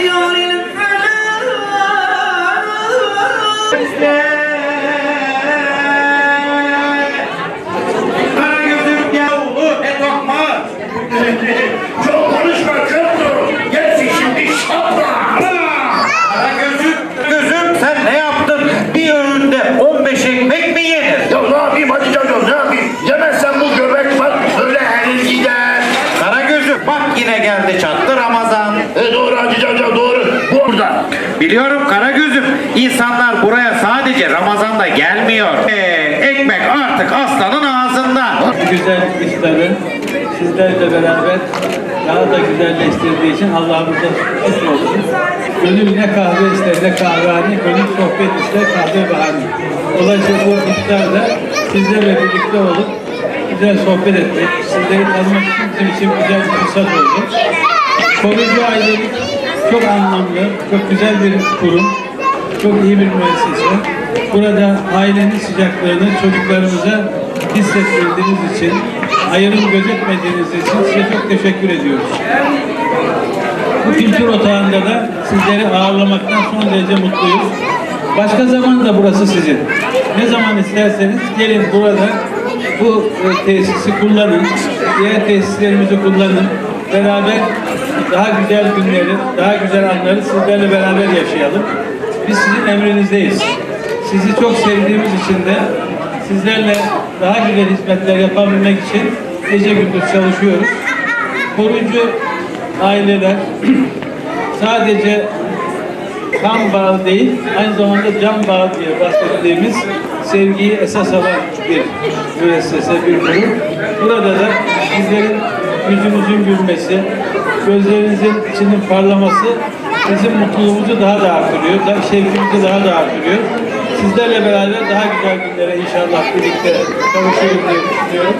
Señor E doğru Hacı Cavcav doğru. Bu burada. Biliyorum Karagöz'üm. İnsanlar buraya sadece Ramazan'da gelmiyor. Ee, ekmek artık aslanın ağzında. Bu güzel iftarı sizlerle beraber daha da güzelleştirdiği için Allah'ımıza şükür olsun. Gönül ne kahve ister ne kahvehane, gönül sohbet ister kahve bahane. Dolayısıyla bu iftarda sizlerle birlikte olup güzel sohbet etmek, sizleri tanımak için bizim için güzel bir fırsat oldu. Koruyucu ailelik çok anlamlı, çok güzel bir kurum, çok iyi bir müessese. Burada ailenin sıcaklığını çocuklarımıza hissettirdiğiniz için, ayrım gözetmediğiniz için size çok teşekkür ediyoruz. Bu kültür otağında da sizleri ağırlamaktan son derece mutluyuz. Başka zaman da burası sizin. Ne zaman isterseniz gelin burada bu e, tesisi kullanın, diğer tesislerimizi kullanın. Beraber daha güzel günleri, daha güzel anları sizlerle beraber yaşayalım. Biz sizin emrinizdeyiz. Sizi çok sevdiğimiz için de sizlerle daha güzel hizmetler yapabilmek için gece gündüz çalışıyoruz. Koruyucu aileler sadece kan bağı değil, aynı zamanda can bağı diye bahsettiğimiz sevgiyi esas alan bir müessese, bir kurum. Burada da sizlerin yüzünüzün gülmesi, gözlerinizin içinin parlaması bizim mutluluğumuzu daha da artırıyor, da- şevkimizi daha da artırıyor. Sizlerle beraber daha güzel günlere inşallah birlikte kavuşuruz diye düşünüyorum.